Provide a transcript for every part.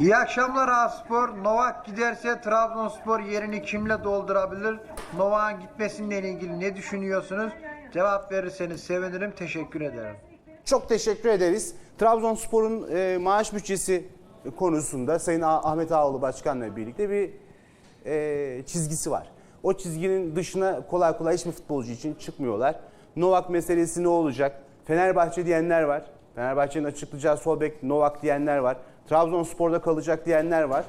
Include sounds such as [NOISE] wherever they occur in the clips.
İyi akşamlar Aspor. Novak giderse Trabzonspor yerini kimle doldurabilir? Novak'ın gitmesiyle ilgili ne düşünüyorsunuz? Cevap verirseniz sevinirim. Teşekkür ederim. Çok teşekkür ederiz. Trabzonspor'un e, maaş bütçesi konusunda Sayın Ah- Ahmet Ağoğlu Başkan'la birlikte bir e, çizgisi var. O çizginin dışına kolay kolay hiçbir futbolcu için çıkmıyorlar. Novak meselesi ne olacak? Fenerbahçe diyenler var. Fenerbahçe'nin açıklayacağı sol bek Novak diyenler var. Trabzonspor'da kalacak diyenler var.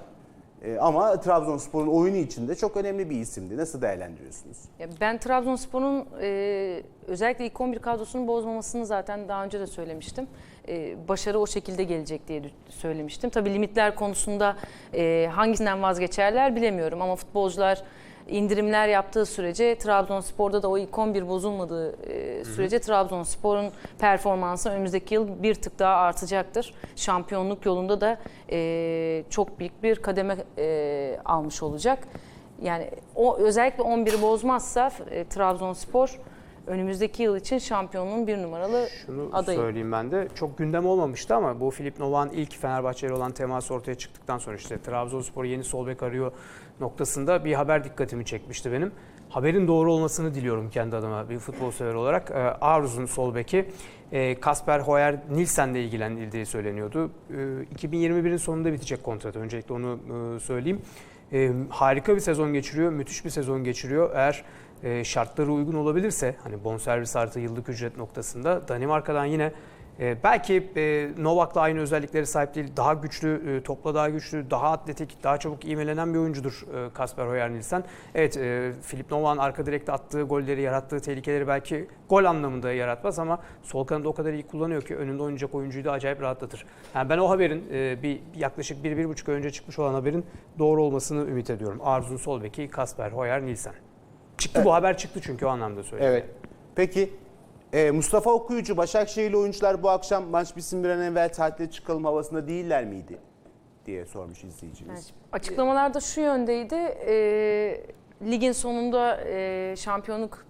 E, ama Trabzonspor'un oyunu içinde çok önemli bir isimdi. Nasıl değerlendiriyorsunuz? Ya Ben Trabzonspor'un e, özellikle ilk 11 kadrosunu bozmamasını zaten daha önce de söylemiştim. E, başarı o şekilde gelecek diye söylemiştim. Tabii limitler konusunda e, hangisinden vazgeçerler bilemiyorum ama futbolcular indirimler yaptığı sürece Trabzonspor'da da o ilk 11 bozulmadığı e, sürece Trabzonspor'un performansı önümüzdeki yıl bir tık daha artacaktır. Şampiyonluk yolunda da e, çok büyük bir kademe e, almış olacak. Yani o özellikle 11'i bozmazsa e, Trabzonspor önümüzdeki yıl için şampiyonluğun bir numaralı Şunu adayı. söyleyeyim ben de. Çok gündem olmamıştı ama bu Filip Novak'ın ilk Fenerbahçe ile olan teması ortaya çıktıktan sonra işte Trabzonspor yeni sol bek arıyor noktasında bir haber dikkatimi çekmişti benim. Haberin doğru olmasını diliyorum kendi adıma bir futbol sever olarak. Ee, Aarhus'un sol beki e, Kasper Hoyer Nilsen'le ilgilenildiği söyleniyordu. Ee, 2021'in sonunda bitecek kontrat. Öncelikle onu e, söyleyeyim. E, harika bir sezon geçiriyor, müthiş bir sezon geçiriyor. Eğer e, şartları uygun olabilirse hani bonservis artı yıllık ücret noktasında Danimarka'dan yine e, belki e, Novak'la aynı özellikleri sahip değil, daha güçlü, topla daha güçlü, daha atletik, daha çabuk ivmelenen bir oyuncudur e, Kasper Hoyer Nilsen. Evet, Filip Novak'ın arka direkte attığı golleri, yarattığı tehlikeleri belki gol anlamında yaratmaz ama sol kanadı o kadar iyi kullanıyor ki önünde oynayacak oyuncuyu da acayip rahatlatır. Yani ben o haberin bir yaklaşık bir, bir buçuk ay önce çıkmış olan haberin doğru olmasını ümit ediyorum. Arzun sol beki Kasper Hoyer Nilsen. Çıktı bu haber çıktı çünkü o anlamda söylüyorum. Evet. Peki e, Mustafa Okuyucu, Başakşehirli oyuncular bu akşam maç bitsin bir an evvel tatile çıkalım havasında değiller miydi? diye sormuş izleyicimiz. Yani açıklamalarda şu yöndeydi. e, ligin sonunda e, şampiyonluk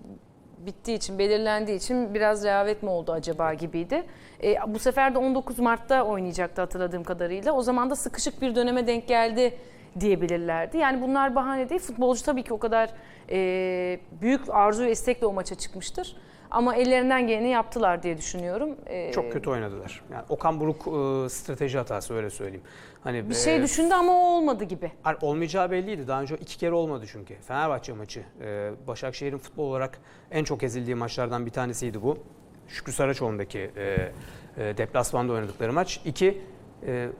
bittiği için, belirlendiği için biraz rehavet mi oldu acaba gibiydi. E, bu sefer de 19 Mart'ta oynayacaktı hatırladığım kadarıyla. O zaman da sıkışık bir döneme denk geldi diyebilirlerdi. Yani bunlar bahane değil. Futbolcu tabii ki o kadar e, büyük arzu ve istekle o maça çıkmıştır. Ama ellerinden geleni yaptılar diye düşünüyorum. E, Çok kötü oynadılar. Yani Okan Buruk e, strateji hatası öyle söyleyeyim. Hani Bir şey düşündü ama o olmadı gibi. Olmayacağı belliydi. Daha önce iki kere olmadı çünkü. Fenerbahçe maçı. e, Başakşehir'in futbol olarak en çok ezildiği maçlardan bir tanesiydi bu. Şükrü Saraçoğlu'ndaki e, e, deplasmanda oynadıkları maç. İki, e,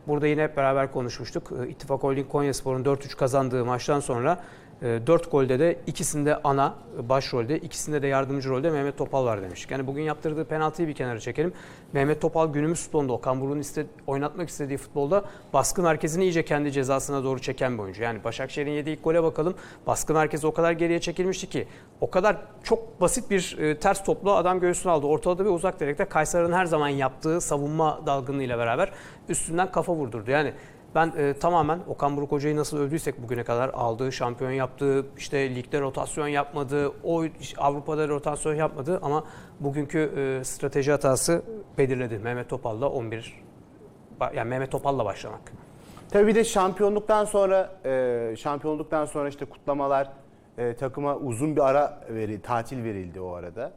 burada yine hep beraber konuşmuştuk. E, İttifak Holding Konyaspor'un 4-3 kazandığı maçtan sonra 4 golde de ikisinde ana başrolde, ikisinde de yardımcı rolde Mehmet Topal var demiştik. Yani bugün yaptırdığı penaltıyı bir kenara çekelim. Mehmet Topal günümüz futbolunda Okan Buruk'un iste, oynatmak istediği futbolda baskı merkezini iyice kendi cezasına doğru çeken bir oyuncu. Yani Başakşehir'in yediği ilk gole bakalım. Baskı merkezi o kadar geriye çekilmişti ki o kadar çok basit bir e, ters toplu adam göğsüne aldı. Ortalada ve uzak direkte Kayseri'nin her zaman yaptığı savunma dalgınlığıyla beraber üstünden kafa vurdurdu. Yani ben e, tamamen Okan Buruk Hoca'yı nasıl övdüysek bugüne kadar aldığı, şampiyon yaptığı, işte ligde rotasyon yapmadığı, o Avrupa'da rotasyon yapmadı ama bugünkü e, strateji hatası belirledi. Mehmet Topal'la 11 ba- yani Mehmet Topal'la başlamak. Tabii bir de şampiyonluktan sonra e, şampiyonluktan sonra işte kutlamalar e, takıma uzun bir ara veri, tatil verildi o arada.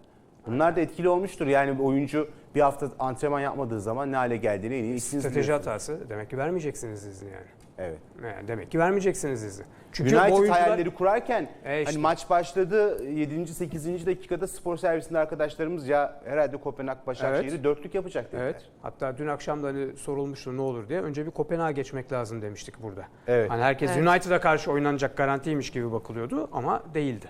Bunlar da etkili olmuştur. Yani bir oyuncu bir hafta antrenman yapmadığı zaman ne hale geldiğini en iyi Strateji biliyorsunuz. hatası demek ki vermeyeceksiniz izni yani. Evet. Yani demek ki vermeyeceksiniz izni. Çünkü United bu oyuncular hayalleri kurarken E işte. hani maç başladı 7. 8. dakikada spor servisinde arkadaşlarımız ya herhalde Kopenhag Başakşehir'i Evet. dörtlük yapacak dediler. Evet. Hatta dün akşam da hani sorulmuştu ne olur diye. Önce bir Kopenhag'a geçmek lazım demiştik burada. Evet. Hani herkes Evet. United'a karşı oynanacak garantiymiş gibi bakılıyordu ama değildi.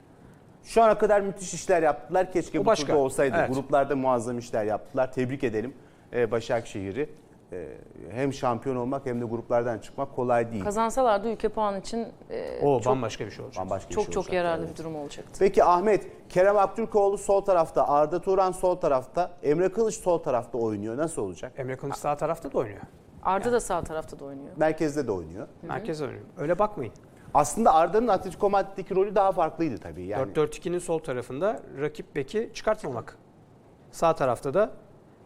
Şu ana kadar müthiş işler yaptılar. Keşke Bu bu başka. turda olsaydı. Evet. Gruplarda muazzam işler yaptılar. Tebrik edelim e, Başakşehir'i. E, hem şampiyon olmak hem de gruplardan çıkmak kolay değil. Kazansalardı ülke puanı için e, O çok bambaşka bir şey olacak. Bambaşka bir çok şey çok olacak. yararlı Evet. bir durum olacaktı. Peki Ahmet, Kerem Aktürkoğlu sol tarafta, Arda Turan sol tarafta, Emre Kılıç sol tarafta oynuyor. Nasıl olacak? Emre Kılıç sağ tarafta da oynuyor. Arda da sağ tarafta da oynuyor. Merkezde de oynuyor. Merkez oynuyor. Öyle bakmayın. Aslında Arda'nın Atletico Madrid'deki rolü daha farklıydı tabii. Yani 4-4-2'nin sol tarafında rakip beki çıkartmamak. Sağ tarafta da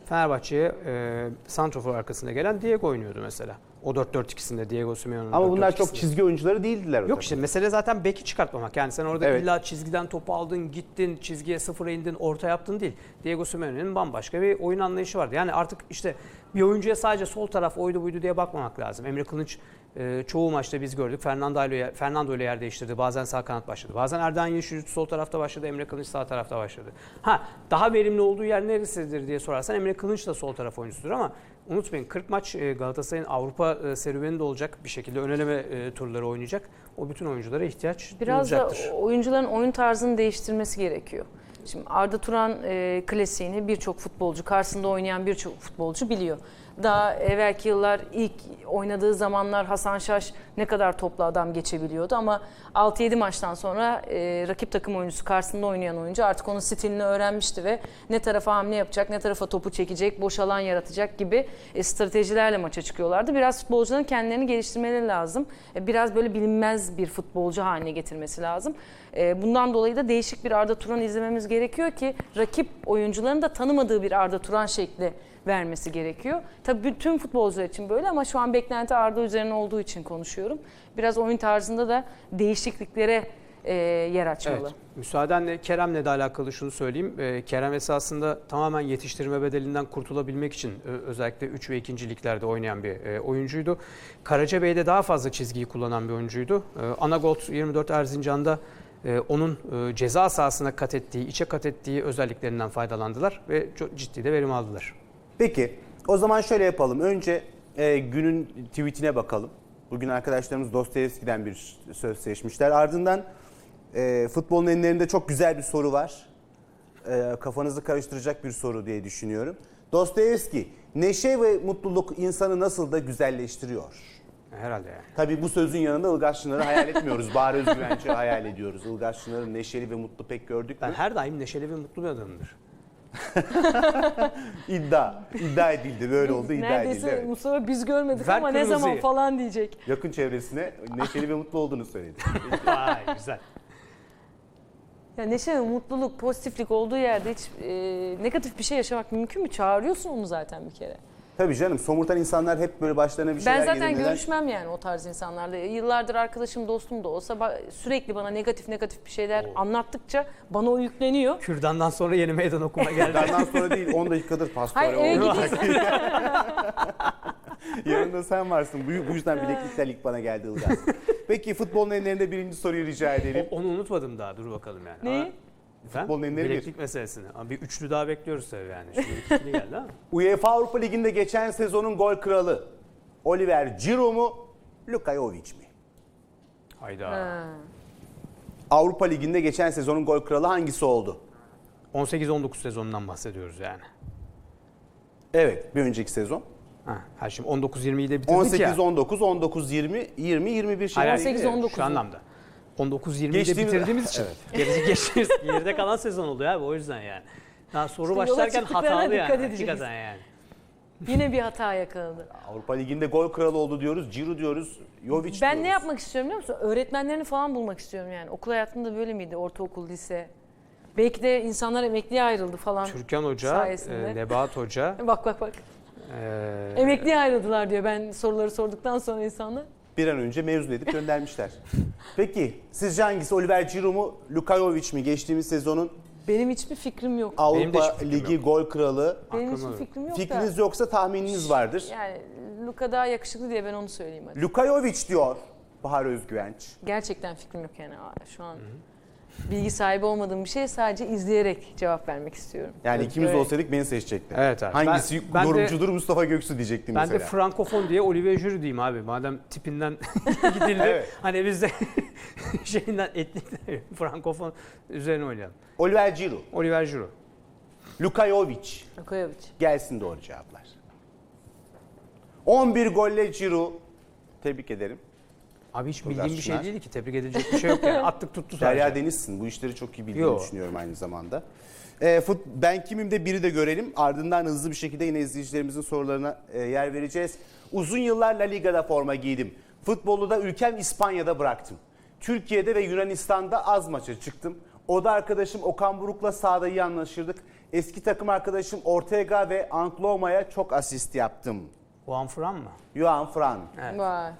Fenerbahçe'ye e, santrofor arkasında gelen Diego oynuyordu mesela. O 4-4-2'sinde Diego Simeone'un Ama bunlar çok 4-4-2'sinde. çizgi oyuncuları değildiler o Yok işte mesele zaten beki çıkartmamak. Yani sen orada Evet. illa çizgiden topu aldın, gittin, çizgiye sıfıra indin, orta yaptın değil. Diego Simeone'nin bambaşka bir oyun anlayışı vardı. Yani artık işte bir oyuncuya sadece sol taraf oydu buydu diye bakmamak lazım. Emre Kılıç e, çoğu maçta biz gördük. Fernando ile Fernando ile yer değiştirdi. Bazen sağ kanat başladı. Bazen Erden Yeşil sol tarafta başladı. Emre Kılıç sağ tarafta başladı. Ha daha verimli olduğu yer neresidir diye sorarsan Emre Kılıç da sol taraf oyuncusudur ama unutmayın 40 maç e, Galatasaray'ın Avrupa e, serüveni de olacak. Bir şekilde öneleme e, turları oynayacak. O bütün oyunculara ihtiyaç Biraz da duyulacaktır. oyuncuların oyun tarzını değiştirmesi gerekiyor. Şimdi Arda Turan e, klasiğini birçok futbolcu, karşısında oynayan birçok futbolcu biliyor. Daha evvelki yıllar ilk oynadığı zamanlar Hasan Şaş ne kadar toplu adam geçebiliyordu ama 6-7 maçtan sonra e, rakip takım oyuncusu karşısında oynayan oyuncu artık onun stilini öğrenmişti ve ne tarafa hamle yapacak, ne tarafa topu çekecek, boş alan yaratacak gibi e, stratejilerle maça çıkıyorlardı. Biraz futbolcuların kendilerini geliştirmeleri lazım. E, biraz böyle bilinmez bir futbolcu haline getirmesi lazım. E, bundan dolayı da değişik bir Arda Turan izlememiz gerekiyor ki rakip oyuncuların da tanımadığı bir Arda Turan şekli vermesi gerekiyor. Tabii bütün futbolcular için böyle ama şu an beklenti Arda üzerine olduğu için konuşuyorum. Biraz oyun tarzında da değişikliklere e, yer açmalı. Evet. Müsaadenle Kerem'le de alakalı şunu söyleyeyim. Ee, Kerem esasında tamamen yetiştirme bedelinden kurtulabilmek için ö- özellikle 3 ve 2. liglerde oynayan bir e, oyuncuydu. Karacabey'de daha fazla çizgiyi kullanan bir oyuncuydu. Ee, Anagolt 24 Erzincan'da e, onun e, ceza sahasına kat ettiği, içe kat ettiği özelliklerinden faydalandılar ve çok ciddi de verim aldılar. Peki o zaman şöyle yapalım. Önce e, günün tweetine bakalım. Bugün arkadaşlarımız Dostoyevski'den bir söz seçmişler. Ardından e, futbolun enlerinde çok güzel bir soru var. E, kafanızı karıştıracak bir soru diye düşünüyorum. Dostoyevski, neşe ve mutluluk insanı nasıl da güzelleştiriyor? Herhalde yani. Tabii bu sözün yanında Ilgaz Çınar'ı hayal etmiyoruz. Bahar Özgüvenç'i hayal ediyoruz. Ilgaz Çınar'ı neşeli ve mutlu pek gördük Ben mü? her daim neşeli ve mutlu bir adamımdır. [LAUGHS] İddia. İddia edildi. Böyle oldu iddia Neredeyse edildi. evet. Mustafa biz görmedik Ver ama ne zaman falan diyecek. Yakın çevresine neşeli ve mutlu olduğunu söyledi. [LAUGHS] Vay güzel. Ya neşe ve mutluluk, pozitiflik olduğu yerde hiç e, negatif bir şey yaşamak mümkün mü? Çağırıyorsun onu zaten bir kere. Tabii canım somurtan insanlar hep böyle başlarına bir şeyler Ben zaten gelir. Görüşmem yani o tarz insanlarla. Yıllardır arkadaşım, dostum da olsa sürekli bana negatif negatif bir şeyler anlattıkça bana o yükleniyor. Kürdandan sonra yeni meydan okuma geldi. Benden sonra değil 10 dakikadır [LAUGHS] pastore Hayır eve. [LAUGHS] Yanında sen varsın. Bu, bu yüzden bileklikler ilk bana geldi Ilgaz. [LAUGHS] Peki futbolun enlerinde birinci soruyu rica edelim. O- Onu unutmadım daha. Dur bakalım yani. Neyi? Efendim? Futbolun enleri bir. Bileklik meselesini. Ama bir üçlü daha bekliyoruz tabii yani. Şimdi geldi ama. [LAUGHS] UEFA Avrupa Ligi'nde geçen sezonun gol kralı Oliver Giroud mu? Luka Jovic mi? Hayda. Ha. Avrupa Ligi'nde geçen sezonun gol kralı hangisi oldu? 18-19 sezonundan bahsediyoruz yani. Evet bir önceki sezon. Ha, ha şimdi 19-20'yi de bitirdik ya. 18-19, 19-20, 20-21 şey. Hayır, 18 hayır, 19 Şu anlamda. 19-20'yi de Geçtiğimiz- bitirdiğimiz için. Gerisi geçtiğimiz, geride kalan sezon oluyor abi o yüzden yani. Daha soru İşte yola başlarken çıktıklarına hatalı yani. dikkat edeceğiz. Hakikaten yani. Yine bir hata yakaladı. Avrupa Ligi'nde gol kralı oldu diyoruz. Giroud diyoruz. Jovic Ben diyoruz. ne yapmak istiyorum biliyor musun? Öğretmenlerini falan bulmak istiyorum yani. Okul hayatımda böyle miydi? Ortaokul, lise. Belki de insanlar emekliye ayrıldı falan. Türkan Hoca, Sayesinde. e, Nebahat Hoca, [LAUGHS] Bak bak bak. e, Emekliye ayrıldılar diyor ben soruları sorduktan sonra insanlar. Bir an önce mezun edip göndermişler. Peki sizce hangisi Oliver Giroud mu, Luka Jovic mi? Geçtiğimiz sezonun Benim hiçbir fikrim yok. Benim de Avrupa hiçbir fikrim Ligi gol kralı. Benim hiçbir yok. fikrim yok Fikriniz da. yoksa tahmininiz vardır. Yani Luka daha yakışıklı diye ben onu söyleyeyim hadi. Diyor Bahar Özgüvenç. Gerçekten fikrim yok yani Aa, şu an. Bilgi sahibi olmadığım bir şey sadece izleyerek cevap vermek istiyorum. Yani ikimiz Evet. olsaydık beni seçecekler. Evet abi. Hangisi Ben- ben de- yorumcudur Mustafa Göksu diyecektim ben de mesela. frankofon diye Olivier Giroud diyeyim abi. Madem tipinden [LAUGHS] gidildi. Evet. Hani biz de [LAUGHS] şeyinden etnik frankofon üzerine oynayalım. Oliver Giroud, Oliver Giroud. Luka Jovic. Luka Jovic. Gelsin doğru cevaplar. 11 golle Giroud. Tebrik ederim. Abi hiç bildiğim bir şey değil ki. Tebrik edilecek bir şey yok yani. [LAUGHS] Attık tuttu sadece. Derya Deniz'sin. Bu işleri çok iyi bildiğini Yo. düşünüyorum aynı zamanda. E, fut, ben kimim de biri de görelim. Ardından hızlı bir şekilde yine izleyicilerimizin sorularına e, yer vereceğiz. Uzun yıllar La Liga'da forma giydim. Futbolu da ülkem İspanya'da bıraktım. Türkiye'de ve Yunanistan'da az maça çıktım. Oda arkadaşım Okan Buruk'la sahada iyi anlaşırdık. Eski takım arkadaşım Ortega ve Ankloma'ya çok asist yaptım Juan Fran mı? Juan Fran. Evet. Vay.